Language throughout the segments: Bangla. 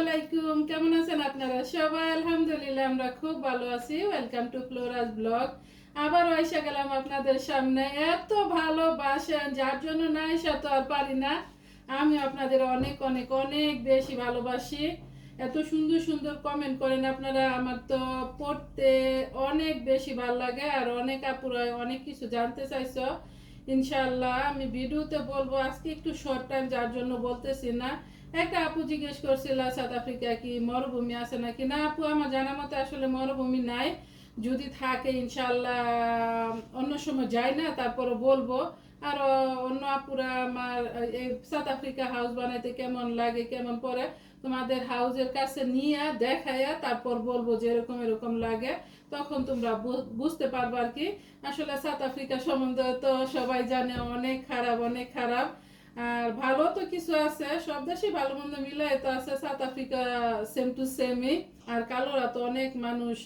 আলাইকুম, কেমন আছেন আপনারা সবাই? আলহামদুলিল্লাহ, আমরা খুব ভালো আছি। ওয়েলকাম টু ফ্লোরাস ব্লগ আবার এসে গেলাম আপনাদের সামনে। এত ভালোবাসেন যার জন্য না এসে তো আর পারি না। আমি আপনাদের অনেক অনেক অনেক বেশি ভালোবাসি। এত সুন্দর সুন্দর কমেন্ট করেন আপনারা। আমার তো পড়তে অনেক বেশি ভালো লাগে আর অনেক আপুরা অনেক কিছু জানতে চাইছো। ইনশাল্লাহ আমি ভিডিওতে বলব, আজকে একটু শর্ট টাইম যার জন্য বলতেছি না। একটা আপু জিজ্ঞেস করছিল সাউথ আফ্রিকা কি মরুভূমি আছে নাকি? না আপু, আমার জানা মতে আসলে মরুভূমি নাই। যদি থাকে ইনশাল্লাহ অন্য সময় যাই না তারপরে বলব। আর অন্য আপুরা আমার, এই সাউথ আফ্রিকা হাউস বানাইতে কেমন লাগে, কেমন পরে, তোমাদের হাউসের কাছে নিয়ে দেখাইয়া তারপর বলব যে এরকম এরকম লাগে। তখন তোমরা বুঝতে পারবে আর কি। আসলে সাউথ আফ্রিকা সম্বন্ধে তো সবাই জানে, অনেক খারাপ অনেক খারাপ। আর ভালো তো কিছু আছে, সব দেশে ভালো মন্দ মিলাই তো আছে সাউথ আফ্রিকা সেম টু সেমই আর কালোরা তো অনেক মানুষ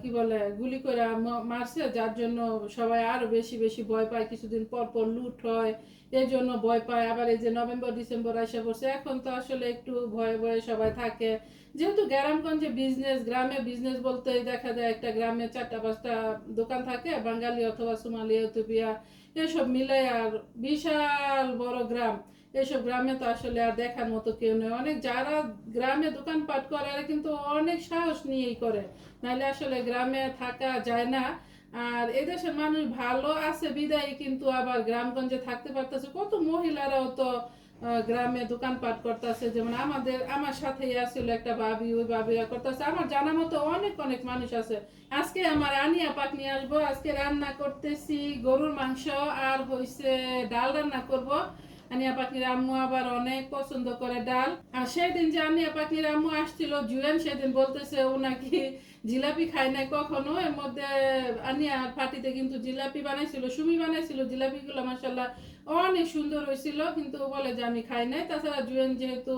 কি বলে, গুলি করে মারছে, যার জন্য সবাই আরও বেশি বেশি ভয় পায়। কিছুদিন পর পর লুট হয় এই জন্য ভয় পায়। আবার এই যে নভেম্বর ডিসেম্বর আসে পড়ছে, এখন তো আসলে একটু ভয়ে ভয়ে সবাই থাকে। যেহেতু গ্রামগঞ্জে বিজনেস গ্রামে বিজনেস বলতে দেখা যায় একটা গ্রামে চারটা, পাঁচটা দোকান থাকে, বাঙালি অথবা সোমালি ইথিওপিয়া এসব মিলে আর বিশাল বড় গ্রাম। এসব গ্রামে তো আসলে আর দেখার মতো কেউ নেই। অনেক যারা গ্রামে দোকানপাট করে, এরা কিন্তু অনেক সাহস নিয়েই করে। নাহলে আসলে গ্রামে থাকা যায় না। আর এদেশের মানুষ ভালো আছে, বিদায়, কিন্তু আবার গ্রামগঞ্জে থাকতে পারতেছে। কত মহিলারাও তো গ্রামে দোকানপাট করতেছে, যেমন আমাদের, আমার সাথেই আসছিল একটা ভাবি, ওই ভাবিরা করতেছে। আমার জানা মতো অনেক অনেক মানুষ আছে। আজকে আমার আনিয়া পাক নিয়ে আসব। আজকে রান্না করতেছি গরুর মাংস আর হইছে ডাল রান্না করব। আনিয়া পাখির আম্মু আবার অনেক পছন্দ করে ডাল। আর সেদিন যে আনিয়া পাখির আম্মু আসছিল জুয়েন সেদিন বলতেছে ও নাকি জিলাপি খায় নাই কখনো, এর মধ্যে আনিয়া পার্টিতে কিন্তু জিলাপি বানাইছিল, সুমি বানাইছিল, জিলাপিগুলো মাসাল্লাহ অনেক সুন্দর হয়েছিল কিন্তু বলে যে আমি খাই নাই। তাছাড়া জুয়েন যেহেতু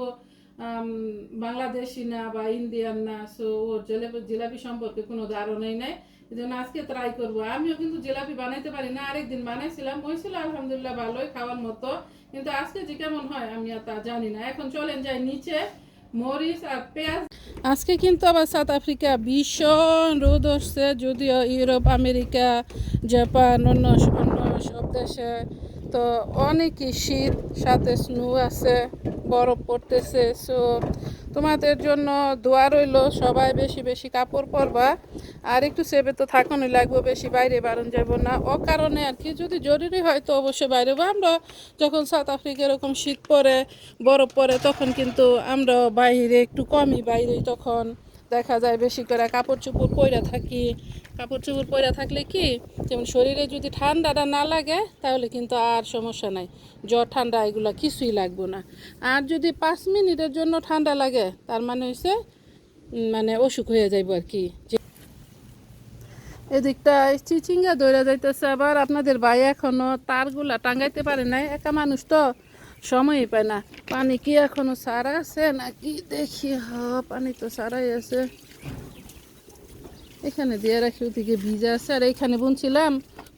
বাংলাদেশি না বা ইন্ডিয়ান না সো ওর জিলাপি জিলাপি সম্পর্কে কোনো ধারণাই নাই। এই জন্য আজকে ট্রাই করব। আমিও কিন্তু জিলাপি বানাইতে পারি না, আরেকদিন বানাইছিলাম হয়েছিল আলহামদুলিল্লাহ ভালোই খাওয়ার মতো, কিন্তু আজকে যে কেমন হয় আমি আর তা জানি না। এখন চলেন যাই নিচে আজকে কিন্তু আবার সাউথ আফ্রিকা ভীষণ রোদ হচ্ছে যদিও ইউরোপ, আমেরিকা, জাপান, অন্য অন্য সব দেশে তো অনেকই শীত, সাথে স্নো আছে, বরফ পড়তেছে সো তোমাদের জন্য দোয়া রইল, সবাই বেশি বেশি কাপড় পরবা। আর একটু সেবে তো থাকানো, লাগবে বেশি, বাইরে বারণ যাব না। ও কারণে আর কি, যদি জরুরি হয় তো অবশ্যই বাইরে আমরা যখন সাউথ আফ্রিকা এরকম শীত পরে, বরফ পরে, তখন কিন্তু আমরা বাইরে একটু কমই বাইরে তখন দেখা যায় বেশি করে কাপড় চোপড় পরে থাকি। কাপড় চোপড় পরে থাকলে কি, যেমন শরীরে যদি ঠান্ডাটা না লাগে, তাহলে কিন্তু আর সমস্যা নাই। জ্বর, ঠান্ডা এগুলো কিছুই লাগবো না। আর যদি পাঁচ মিনিটের জন্য ঠান্ডা লাগে, তার মানে হচ্ছে মানে অসুখ হয়ে যাইব আর কি। এদিকটা চিচিঙ্গা দৌড়া যাইতেছে আবার, আপনাদের ভাই এখনও তারগুলা টাঙ্গাইতে পারে নাই। একা মানুষ তো। সময়ই পায় না। পানি কি এখনও সারা আছে নাকি? দেখি, হ, পানি তো সারাই আছে। এখানে দিয়ে রাখি, ওদিকে ভিজা আছে। আর এখানে বুনছিলাম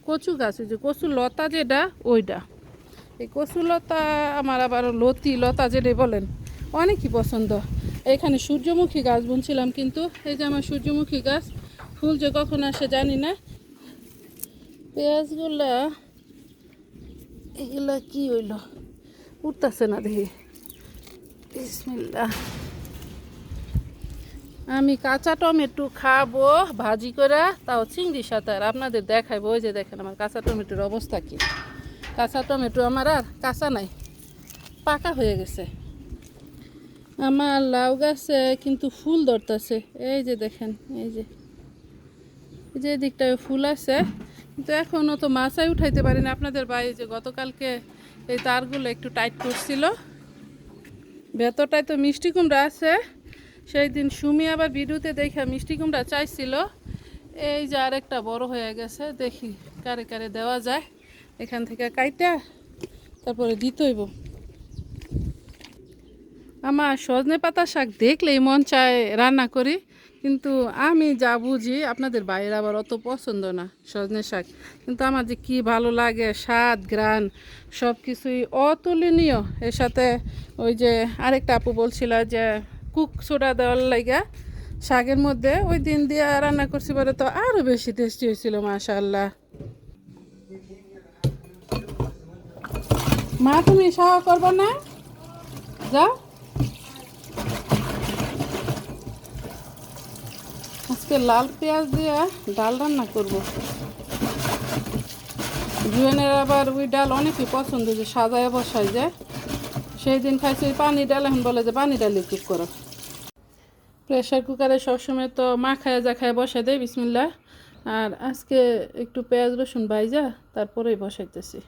কচু গাছ, ওই যে কচু লতা যেটা, ওইটা। এই কচু লতা, আমার আবার লতি, লতা যেটা বলেন, অনেকই পছন্দ। এখানে সূর্যমুখী গাছ বুনছিলাম কিন্তু, এই যে আমার সূর্যমুখী গাছ, ফুল যে কখন আসে জানি না। পেঁয়াজগুলা, এগুলা কি হইল? উঠতেছে না দেখি। আমি কাঁচা টমেটো খাব, ভাজি করে, তাও চিংড়ি সাথে। আর আপনাদের দেখাইবো, ওই যে দেখেন আমার কাঁচা টমেটোর অবস্থা কি। কাঁচা টমেটো আমার আর কাঁচা নাই, পাকা হয়ে গেছে। আমার লাউ গাছে কিন্তু ফুল ধরতেছে। এই যে দেখেন, এই যে। যে দিকটায় ফুল আছে। কিন্তু এখনও তো মাছাই উঠাইতে পারি না আপনাদের বাড়ি যে গতকালকে এই তারগুলো একটু টাইট করছিল। ভেতরটায় তো মিষ্টি কুমড়া আছে। সেই দিন সুমি আবার ভিডিওতে দেখা মিষ্টি কুমড়া চাইছিল। এই যে আরেকটা বড় হয়ে গেছে, দেখি কারে কারে দেওয়া যায়। এখান থেকে কাইটা তারপরে দিতইব আমার সজনে পাতা শাক দেখলেই মন চায় রান্না করি। কিন্তু আমি যা বুঝি, আপনাদের বাইরে আবার অত পছন্দ না, সজনে শাক। কিন্তু আমার যে কী ভালো লাগে, স্বাদ গ্রান সব কিছুই অতুলনীয়। এর সাথে ওই যে আরেকটা আপু বলছিল যে, কুক সোডা দেওয়ার লাগা শাকের মধ্যে ওই দিন দিয়ে রান্না করছি পরে তো আরও বেশি টেস্টি হয়েছিল মাশাল্লাহ মা, তুমি সাহা করব না? যাও। আজকে লাল পেঁয়াজ দিয়ে ডাল রান্না করব। জুয়েনের আবার ওই ডাল অনেকই পছন্দ, যে সাজায় বসাই যায় সেই দিন খাইছি পানি ডাল, এখন বলে যে পানি ডালি কুক করো। প্রেশার কুকারে সবসময় তো মা খায় যা খায় বসাই দেয় বিসমিল্লা আর আজকে একটু পেঁয়াজ রসুন বাইজা তারপরেই বসাইতেছি।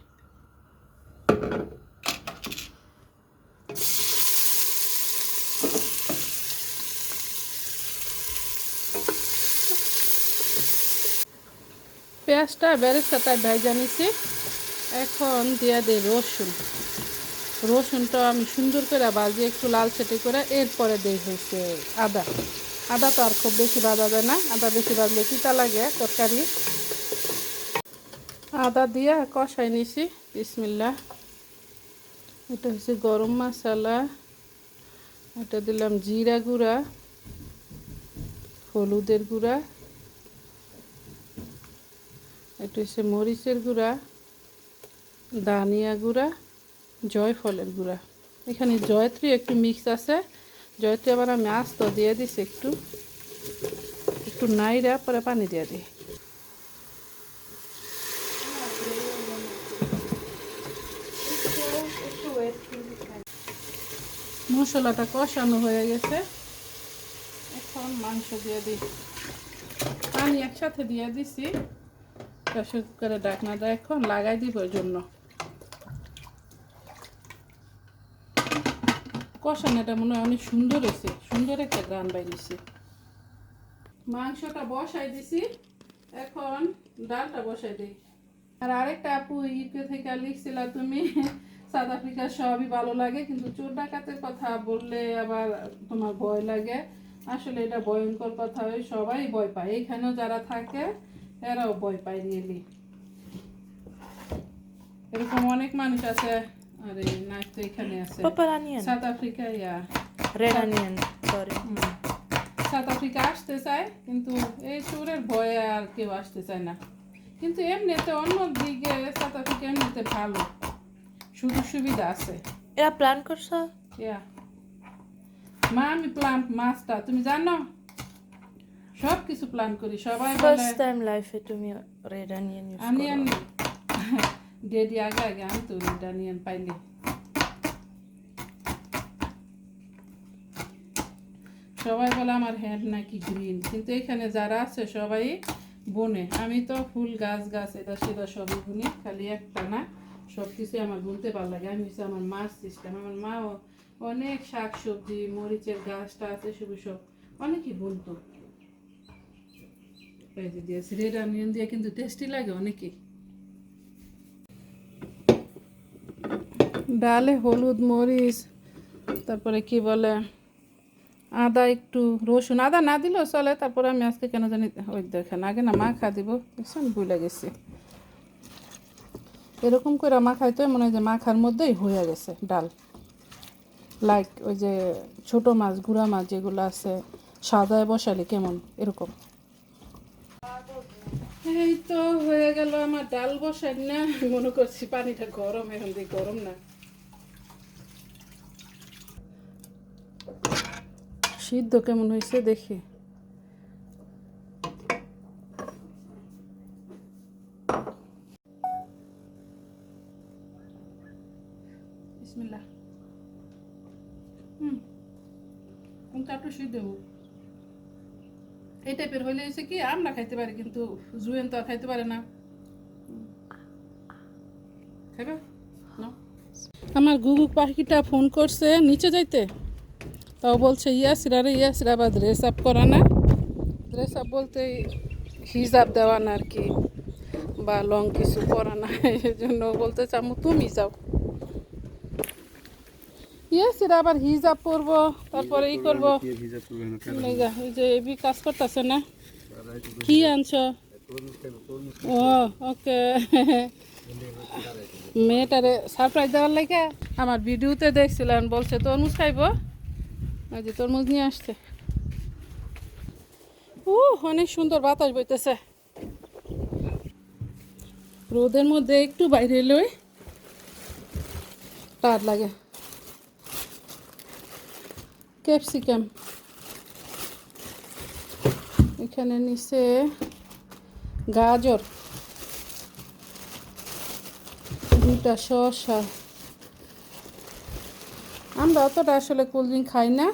পেঁয়াজটা বেরেস্তাটায় ভেজা নিছি। এখন দিয়া দিই রসুন। রসুনটা আমি সুন্দর করে বাজি একটু লাল ছেটে করে এরপরে দেই হয়েছে আদা। আদা তো আর খুব বেশি বাজা যায় না, আদা বেশি বাজলে তিতা লাগে তরকারি। আদা দিয়ে কষাই নিছি বিসমিল্লা এটা হচ্ছে গরম মশলা। এটা দিলাম জিরা গুঁড়া, হলুদের গুঁড়া। এটা হচ্ছে মরিচের গুঁড়া, দানিয়া গুঁড়া, জয়ফলের গুঁড়া। এখানে জয়ত্রী একটু মিক্স আছে। জয়ত্রী আবার আমি আস্ত দিয়ে দিছি একটু। একটু নাইরা পরে পানি দিয়ে দিই। মশলাটা কষানো হয়ে গেছে। এখন মাংস দিয়ে দিই। পানি একসাথে দিয়ে দিছি। প্রেশার কুকারে ডাকনাটা এখন, লাগাই দিব ওই জন্য। কষানোটা মনে হয় অনেক সুন্দর হয়েছে, সুন্দর একটা গান বাইরেছে মাংসটা বসাই দিছি, এখন ডালটা বসাই দিই। আর আরেকটা আপু ইউকে থেকে লিখছিল, তুমি সাউথ আফ্রিকার সবই ভালো লাগে, কিন্তু চোর ডাকাতের কথা বললে আবার তোমার ভয় লাগে। আসলে এটা ভয়ঙ্কর কথা সবাই ভয় পায়। এখানেও যারা থাকে এরাও ভয় পায় রিয়েলি এরকম অনেক মানুষ আছে আরে তো এখানে আছে। South Africa yeah. Sorry. South Africa আসতে চায় কিন্তু এই চোরের ভয়ে আর কেউ আসতে চায় না। কিন্তু এমনিতে অন্য দিকে সাউথ আফ্রিকা এমনিতে ভালো। সুযোগ সুবিধা আছে। এরা প্ল্যান করছ? ইয়া মা আমি প্ল্যান মাছটা তুমি জানো? সব কিছু প্ল্যান করি। সবাই বলে ফার্স্ট টাইম লাইফে তুমি ডেডি আগে আগে আনতো পাইলে সবাই বলে আমার হ্যান্ড নাকি গ্রিন কিন্তু এখানে যারা আছে সবাই বনে। আমি তো ফুল গাছ গাছ এটা সেটা সবই বুনি খালি একটা না। সব কিছু আমার বুনতে ভালো লাগে। আমি হচ্ছে আমার মার সিস্টেম আমার মাও অনেক শাক সবজি মরিচের গাছটা আছে সব সব অনেকই বুনতো। দিয়ে কিন্তু টেস্টি লাগে অনেকই। ডালে হলুদ, মরিচ, তারপরে কি বলে, আদা একটু, রসুন, আদা না দিলেও চলে, তারপরে আমি আজকে কেন জানি, ওই দেখেন, আগে না মাখা দিব, দেখছেন? ভুলে গেছি। এরকম করে মাখাই তো মনে হয় যে মাখার মধ্যেই হয়ে গেছে ডাল। লাইক ওই যে ছোট মাছ, গুঁড়া মাছ যেগুলো আছে, সাদায় বসালে কেমন? এরকম। এই তো হয়ে গেল আমার ডাল বসাই না, মনে করছি পানিটা গরম, এখন দিয়ে গরম না। সিদ্ধ কেমন হয়েছে দেখি। হুম কোনটা একটু সিদ্ধ হোক এই টাইপের হইলে হয়েছে কি আমরা খাইতে পারি, কিন্তু জুয়েন তো আর খাইতে পারে না। আমার গুগু পাখিটা ফোন করছে, নিচে যাইতে। তাও বলছে, ইয়াসিরা রে ইয়াসিরা বা ড্রেস আপ করা না। ড্রেস আপ বলতে হিজাব দেওয়া না আর কি, বা লং কিছু করা না, এই জন্য বলতে চামু তুমি যাও। আবার হিজাব পরবো তারপরে ই করব। এই যে এবি কাজ করতেছে না। কি আনছো? ও ওকে। মেয়েটারে সারপ্রাইজ দেওয়ার লাগে আমার ভিডিওতে দেখছিলেন বলছে তরমুজ খাইব? ওই যে তরমুজ নিয়ে আসছে। ও অনেক সুন্দর বাতাস বইতেছে। রোদের মধ্যে একটু বাইরে এলোই টার লাগে। ক্যাপসিকাম। এখানে নিচে গাজর দুটা শসা। আমরা অতটা আসলে কোল্ড ড্রিঙ্ক খাই না।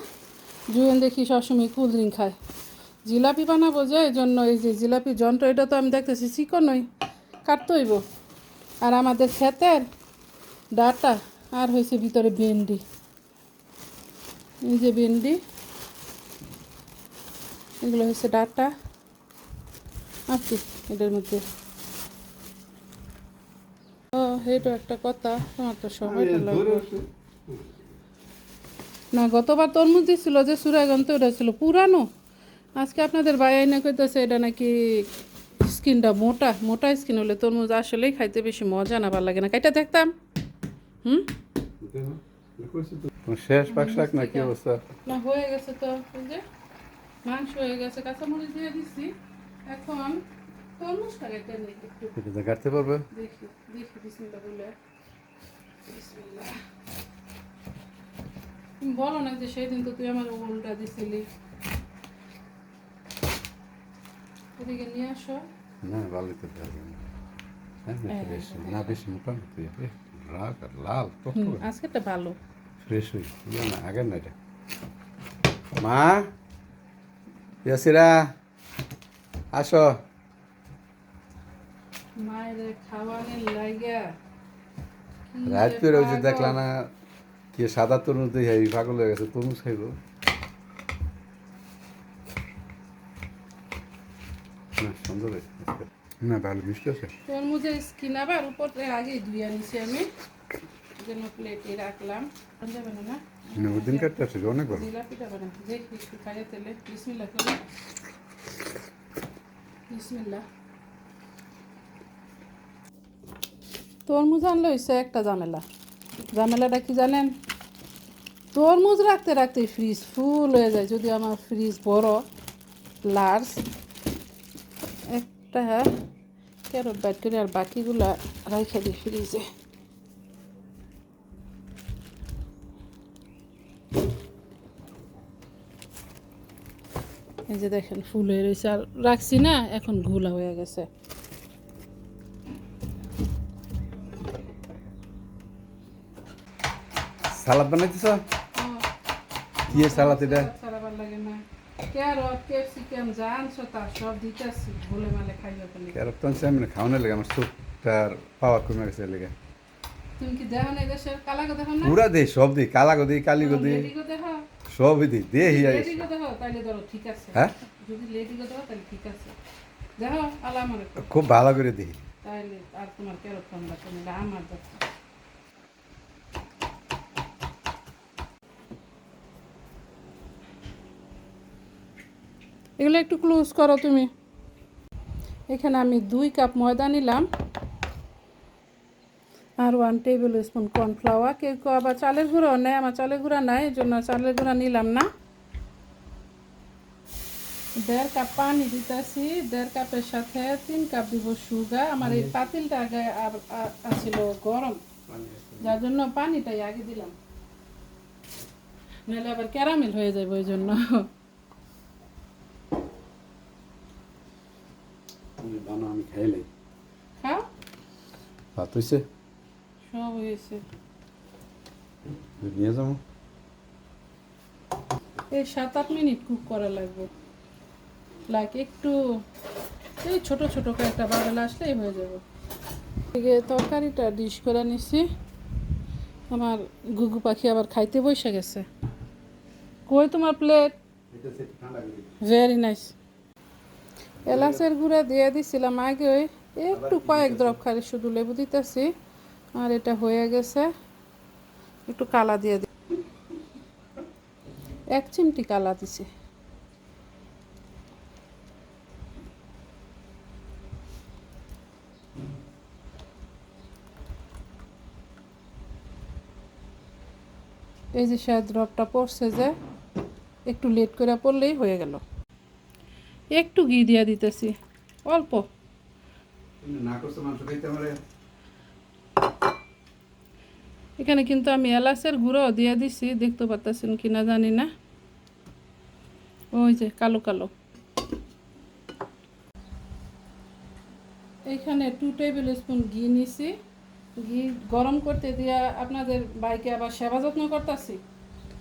জুয়েন দেখি সবসময় কোল্ড ড্রিঙ্ক খায়। জিলাপি বানাবো যে এই জন্য এই যে জিলাপি যন্ত্র, এটা তো আমি দেখতেছি চিকনই কাটতে হইব। আর আমাদের ক্ষেতের ডাটা, আর হয়েছে ভিতরে ভেন্ডি। এই যে ভেন্ডি, এগুলো হচ্ছে ডাটা, আর এটার মধ্যে। ও এটা একটা কথা তোমার তো সবাই লাগবে না, গতবার তরমুজ দিছিল যে সুরাগন্ত ওটা ছিল পুরানো। আজকে আপনাদের ভাই আইনা কইতেছে, এটা নাকি স্কিনটা মোটা মোটা স্কিন হলে তরমুজ আসলেই খাইতে বেশি মজা না, ভালো লাগে না। কাইটা দেখতাম। হুম? শেষ পাক শাক না কি অবস্থা না হয়ে গেছে তো যে মাংস হয়ে গেছে কাঁচামরিচ দিয়ে দিচ্ছি এখন তরমুজটা কেটে নিই একটু তো কাটতে পারবে দেখি দেখি বিসমিল্লাহ বলে বিসমিল্লাহ তুমি বলো না যে সেই দিন তো তুই আমার উল্টা দিছিলি এদিকে নিয়ে আসো না ভালোই তো পারবে না তো বেশি না বেশি মোটা না তুই এ, রাগ আর লাল হুম, আজকেরটা ভালো ইয়ে না আগের না এটা। মা ইয়াসিরা আসো। রাত করে ওই যে। দেখলা না কি সাদা তরমুজ দিয়ে এই পাগল হয়ে গেছে তরমুজ খাইব। না সুন্দর না ভালো মিষ্টি আছে। তরমুজের স্কিন আবার উপরে আগেই ধুয়ে নিছি আমি। জন্য প্লেটে রাখলাম। যাবে না না? না ওই দিন কাটতে আসছে অনেক ভালো জিলাপিটা বানা দেখি একটু খাইয়ে তেলে। বিসমিল্লাহ করে। বিসমিল্লাহ। তরমুজ আনলে হয়েছে একটা ঝামেলা। ঝামেলাটা কি জানেন? তরমুজ রাখতে রাখতে ফ্রিজ ফুল হয়ে যায়। যদি আমার ফ্রিজ বড় লার্জ একটা ক্যারট বাইট করে আর বাকিগুলা রাইখে দিই ফ্রিজে এই যে দেখেন ফুল হয়ে রয়েছে। আর রাখছি না এখন ঘোলা হয়ে গেছে। সালাদ বানাইতেছ? কি সালাদ এটা? সব কালাগো দেখো না পুরা দিই সবই দিই দিয়ে হিয়া ঠিক আছে। হ্যাঁ? খুব ভালো করে দিই এগুলো একটু ক্লোজ করো তুমি। এখানে আমি দুই কাপ ময়দা নিলাম। আর ওয়ান টেবিল স্পুন কর্নফ্লাওয়ার কেউ কেউ আবার চালের গুঁড়ো নেয় আমার চালের গুঁড়া নাই এই জন্য চালের গুঁড়া নিলাম না। দেড় কাপ পানি দিতেছি দেড় কাপের সাথে তিন কাপ দিব সুগার আমার এই পাতিলটা আগে আছিল গরম। যার জন্য পানিটাই আগে দিলাম। নাহলে আবার ক্যারামেল হয়ে যাবে ওই জন্য। আমি খাই নাই খাও। ভাত হয়েছে সব হয়েছে নিয়ে যাব এই সাত আট মিনিট কুক করা লাগবে। লাইক একটু এই ছোট ছোট কয়েকটা বাবেল আসলেই হয়ে যাবে। এদিকে তরকারিটা ডিশ করে নিছি। আমার গুগু পাখি আবার খাইতে বসে গেছে। কই তোমার প্লেট ভেরি নাইস এলাচের গুঁড়া দিয়ে দিছিলাম আগে। ওই একটু কয়েক দ্রব খালি শুধু লেবু দিতেছি। আর এটা হয়ে গেছে। একটু কালা দিয়ে দি। এক চিমটি কালা দিছি। এই যে স্যাদ ড্রপটা পড়ছে যে, একটু লেট করে পড়লেই হয়ে গেল। একটু ঘি দিয়া দিতেছি। অল্প। না করছ, মাংস খাইতে এখানে কিন্তু আমি এলাচের গুঁড়ো দিয়ে দিছি, দেখতে পাচ্ছেন কি না জানি না। ওই যে কালো কালো। এইখানে টু টেবিল স্পুন ঘি নিছি। ঘি গরম করতে দিয়া আপনাদের বাইকে আবার সেবা যত্ন করতেছি।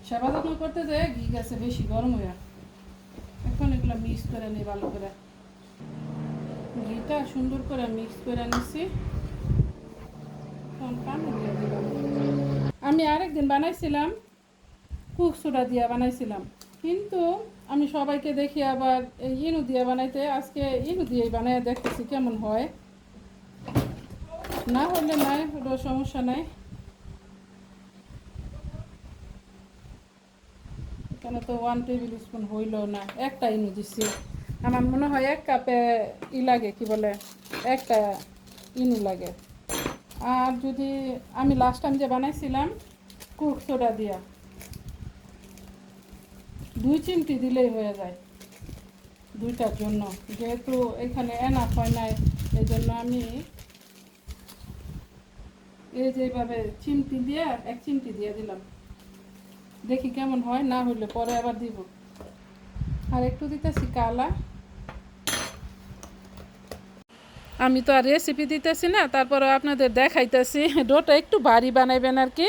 সেবা যত্ন করতে যায় ঘি গেছে বেশি গরম হইয়া। এখন এগুলো মিক্স করে নিই ভালো করে। ঘিটা সুন্দর করে মিক্স করে নিছি। এখন পানি দিয়ে আমি আরেকদিন বানাইছিলাম, কুক সোডা দিয়া বানাইছিলাম। কিন্তু আমি সবাইকে দেখি আবার ইনু দিয়ে বানাইতে, আজকে ইনু দিয়ে বানাই দেখতেছি কেমন হয়। না হলে নাই হলেও সমস্যা নাই। এখানে তো ওয়ান টেবিল স্পুন হইল না, একটা ইনু দিছি। আমার মনে হয় এক কাপে ই লাগে, কি বলে? একটা ইনু লাগে। আর যদি আমি লাস্ট টাইম যে বানাইছিলাম কুক সোডা দিয়া, দুই চিমটি দিলেই হয়ে যায় দুইটার জন্য। যেহেতু এখানে এনাফ হয় নাই এই জন্য আমি এই যেভাবে চিমটি দিয়ে, এক চিমটি দিয়ে দিলাম। দেখি কেমন হয়, না হইলে পরে আবার দিব। আর একটু দিতেছি কালা। আমি তো আর রেসিপি দিতেছি না তারপরে আপনাদের দেখাইতেছি। ডোটা একটু ভারী বানাইবেন আর কি।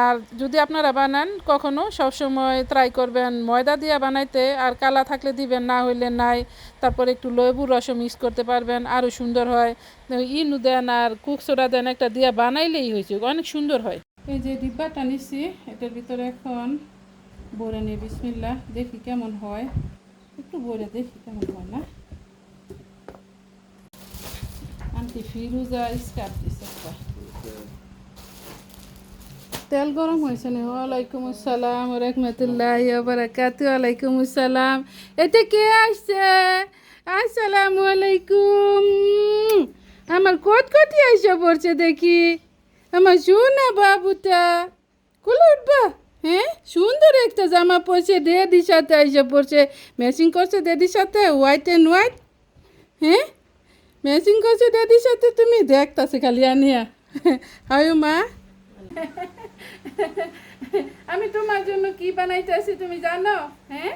আর যদি আপনারা বানান, কখনো সবসময় ট্রাই করবেন ময়দা দিয়ে বানাইতে, আর কালা থাকলে দিবেন, না হইলে নাই। তারপর একটু লেবুর রসও মিক্স করতে পারবেন, আরও সুন্দর হয়। ইনু দেন আর কুক সোডা দেন একটা দিয়ে বানাইলেই হয়েছে অনেক সুন্দর হয়। এই যে ডিব্বাটা নিচ্ছি এটার ভিতরে এখন ভরে নিয়ে বিসমিল্লা দেখি কেমন হয়। একটু ভরে দেখি কেমন হয় না। আন্টি ফিরুজা স্কার্ফ দিছে তেল গরম হয়েছে না ওয়ালাইকুম আসসালাম রহমতুল্লাহ বারাকাতু ওয়ালাইকুম আসসালাম এতে কে আসছে আসসালামু আলাইকুম আমার কত কতি আইসা পড়ছে দেখি আমার শোনা বাবুটা কুলে উঠবা হ্যাঁ সুন্দর একটা জামা পরছে ডেডির সাথে আইসা পড়ছে ম্যাচিং করছে ডেডির সাথে হোয়াইট অ্যান্ড হোয়াইট হ্যাঁ ম্যাচিং করছে ড্যাডির সাথে? তুমি দেখতাছে খালি আনিয়া। হায়ু মা। আমি তোমার জন্য কি বানাইতেছি তুমি জানো? হ্যাঁ?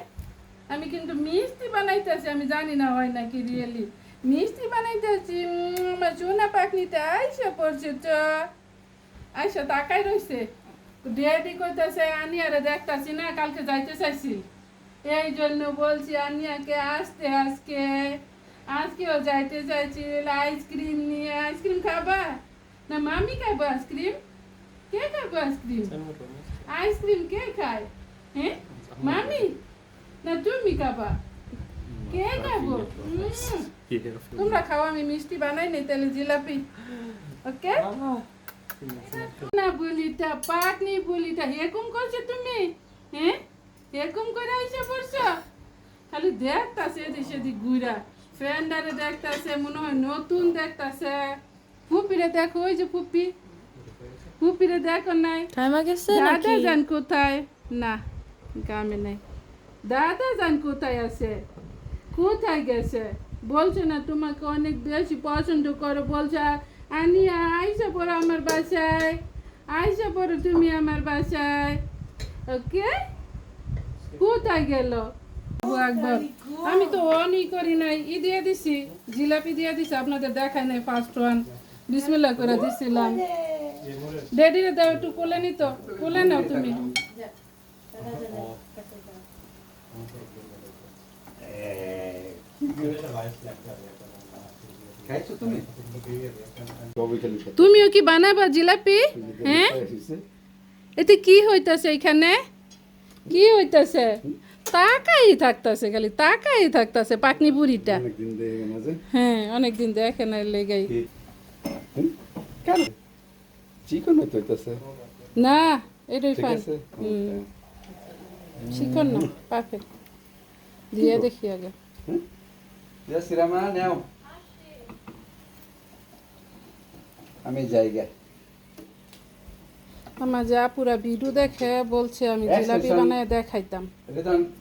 আমি কিন্তু মিষ্টি বানাইতেছি আমি জানি না হয় নাকি রিয়েলি মিষ্টি বানাইতেছি উম, আমার চুনা পাকনিটা আইসা পড়ছে তো আইসা তাকাই রইছে। ডেডি কইতেছে আনিয়ারে দেখতাছি না কালকে যাইতে চাইছি। এই জন্য বলছি আনিয়াকে আসতে আজকে। আজকেও যাইতে চাইছি আইসক্রিম নিয়ে আইসক্রিম খাবা? না মামি খাব আইসক্রিম? কে খাব আইসক্রিম আইসক্রিম কে খায়? হ্যাঁ মামি? না তুমি খাবা। কে খাব? তোমরা খাও আমি মিষ্টি বানাই নি তাহলে জিলাপি। ওকে? না বুলিটা পাটনি বুলিটা এরকম করছ তুমি? হ্যাঁ এরকম করে আইসা পড়ছো? খালি দেখতাছে এদিক সেদিক ঘুরা। ফ্রেন্ডারে দেখতাছে মনে হয় নতুন দেখতাছে। ফুপিরে দেখো ওই যে ফুপি। ফুপিরে দেখো নাই। টাইম গেছে দাদা যান কোথায়? না গ্রামে নেই। দাদা যান কোথায় আছে? কোথায় গেছে? বলছে না তোমাকে অনেক বেশি পছন্দ করো। বলছে আনিয়া আইসা পড়ো আমার বাসায়। আইসা পড়ো তুমি আমার বাসায়। ওকে? কোথায় গেল? আকবার। আমি তো অনই করি নাই। ই দিয়ে দিছি জিলাপি দিয়ে দিছি আপনাদের দেখাই নাই ফার্স্ট ওয়ান বিসমিল্লাহ করে দিছিলাম। ডেডিরে দাও একটু কোলে নি তো কোলে নাও তুমি? তুমিও কি বানাবা জিলাপি? হ্যাঁ? এতে কি হইতাছে এখানে কি হইতাছে? তাকাই থাকতাছে খালি তাকাই থাকতাছে পাকনি দেখে হ্যাঁ অনেকদিন দেখে না লেগাই? চিকন হইতে হইতাছে। না এটাই ফাইন শিখন না পারফেক্ট দিয়ে দেখি আগে। শ্রীরামা নেও। আমি জায়গা আমার যা পুরা ভিডিও দেখে বলছে আমি জিলাপি. বানায় দেখাইতাম।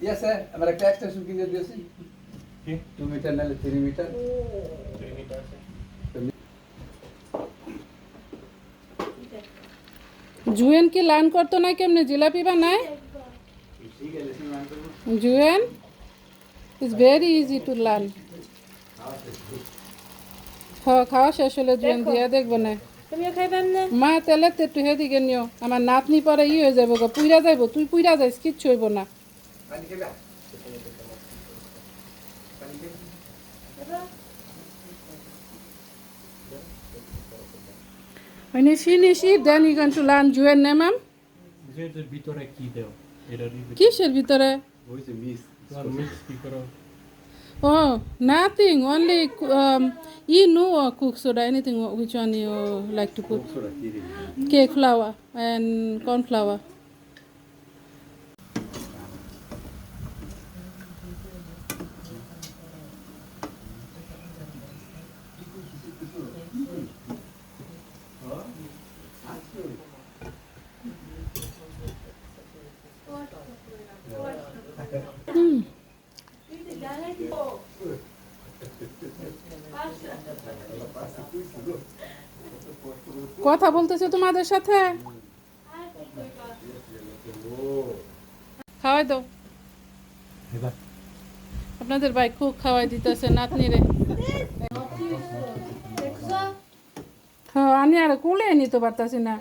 ইয়াস আমার একটা এক্সটেনশন কিনে দিয়েছি। টু মিটার নাহলে থ্রি মিটার জুয়েন কি লার্ন করতো না কেমনে? জিলাপি বানায়? জুয়েন is very easy to learn খাওয়া শেষ। হলে জুয়েন দিয়া দেখব না। তুমিও খাইবেন না? মা তেলে তে একটু হেদিকে নিও। আমার নাতনি পরে ই হয়ে যাব গো পুইরা যাইবো তুই পুইরা যাইস কিচ্ছু হইব না। When you finish it, then you're going to learn name, ma'am. ভিতরে কি দেও? কিসের ভিতরে? ওই যে মিস তোমার মিক্স কি করো? Oh, nothing. Only um, you know or cook soda. Anything which one you like to put? Cake flour and corn flour. কথা বলতেছে তোমাদের সাথে? খাওয়াই দাও। আপনাদের ভাই খুব খাওয়াই দিতেছে নাতনিরে হ্যাঁ আমি আর কুলে নিতে পারতাছি না।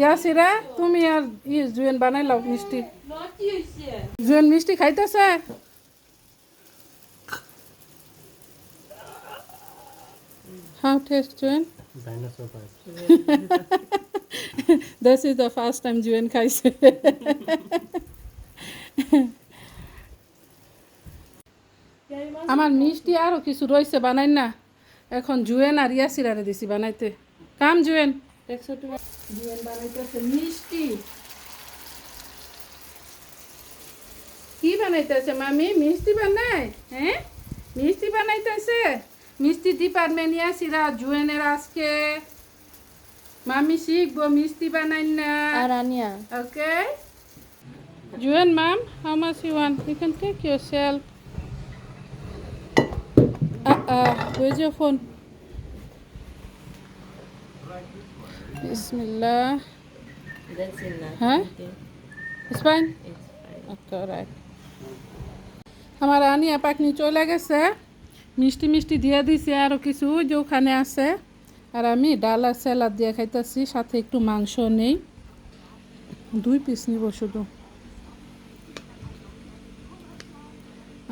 ইয়াসিরা তুমি আর ই জুয়েন বানাই লাও মিষ্টি। জুয়েন মিষ্টি খাইতেছে? How taste Juyen. Dinosaur pie This is the first time জুয়েন খাইছে আমার মিষ্টি আরও কিছু রয়েছে বানাই না। এখন জুয়েন আর ইয়াসিরারে দিছি বানাইতে। কাম জুয়েন। একশো টাকা জুয়েন বানাইতেছে মিষ্টি। কি বানাইতেছে মামি? মিষ্টি বানাই? হ্যাঁ? মিষ্টি বানাইতেছে? মিষ্টি ডিপার্টমেন্ট ইয়াসিরা জুয়েনের আজকে মামি শিখব মিষ্টি বানাই না Okay. Juan, ma'am, how much you want? You can take yourself. Uh uh, where's your phone? Bismillah. That's enough. Huh? It's fine? Okay, alright. আমার আনিয়া পাকনি চলে গেছে মিষ্টি মিষ্টি দিয়ে দিছে আরও কিছু যে ওখানে আছে। আর আমি ডাল আর স্যালাড দিয়ে খাইতেছি, সাথে একটু মাংস নেই। দুই পিস নিব শুধু।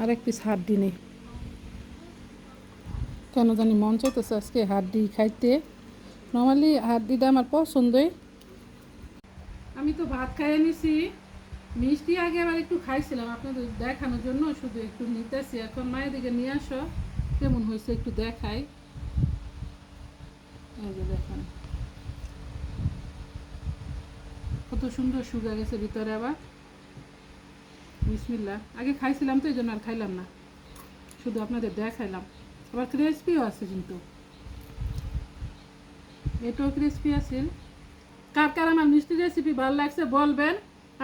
আর এক পিস হাড্ডি নেই। কেন জানি মন চাইতেছে আজকে হাড্ডি খাইতে। নর্মালি হাড্ডিটা আমার পছন্দই। আমি তো ভাত খাইয়ে নিছি। মিষ্টি আগে আবার একটু খাইছিলাম, আপনাদের দেখানোর জন্য শুধু একটু নিতেছি। এখন মায়ের দিকে নিয়ে আসো। কেমন হয়েছে একটু দেখাই। দেখেন। কত সুন্দর শুকা গেছে ভিতরে আবার। বিসমিল্লা আগে খাইছিলাম তো, এই জন্য আর খাইলাম না। শুধু আপনাদের দেখাইলাম। আবার ক্রিসপিও আছে কিন্তু। এটাও ক্রিসপি আছে কার কার আমার মিষ্টি রেসিপি ভালো লাগছে বলবেন।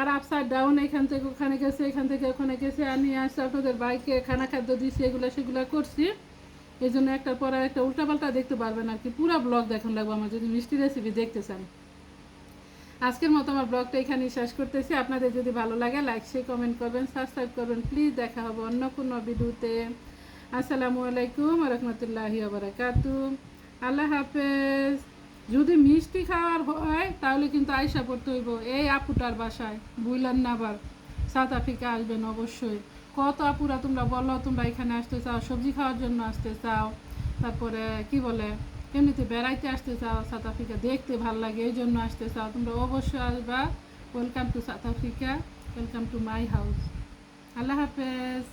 আর আপসাইড ডাউন এখান থেকে ওখানে গেছে, এখান থেকে ওখানে গেছে আমি আসছে আপনাদের বাইকে খানা খাদ্য দিছি, এগুলো সেগুলো করছি। এই জন্য একটার পর একটা উল্টাপাল্টা দেখতে পারবেন আর কি। পুরো ব্লগ দেখুন লাগবে আমার, যদি মিষ্টি রেসিপি দেখতে চান আজকের মতো আমার ব্লগটা এখানেই শেষ করতেছি। আপনাদের যদি ভালো লাগে লাইক শেয়ার কমেন্ট করবেন সাবস্ক্রাইব করবেন। প্লিজ দেখা হবে অন্য কোনো ভিডিওতে। আসসালামু আলাইকুম রহমতুল্লাহি বারাকাতু আল্লাহ হাফেজ। যদি মিষ্টি খাওয়ার হয়, তাহলে কিন্তু আয়সা পড়তে হইব। এই আপুটার বাসায় বুইলান না আবার সাউথ আফ্রিকা আসবেন অবশ্যই। কত আপুরা তোমরা বলো, তোমরা এখানে আসতে চাও, সবজি খাওয়ার জন্য আসতে চাও। তারপরে, কি বলে, এমনিতে বেড়াইতে আসতে চাও সাউথ আফ্রিকা, দেখতে ভালো লাগে, এই জন্য আসতে চাও। তোমরা অবশ্যই আসবা। Welcome to South Africa, welcome to my house. আল্লাহ হাফেজ।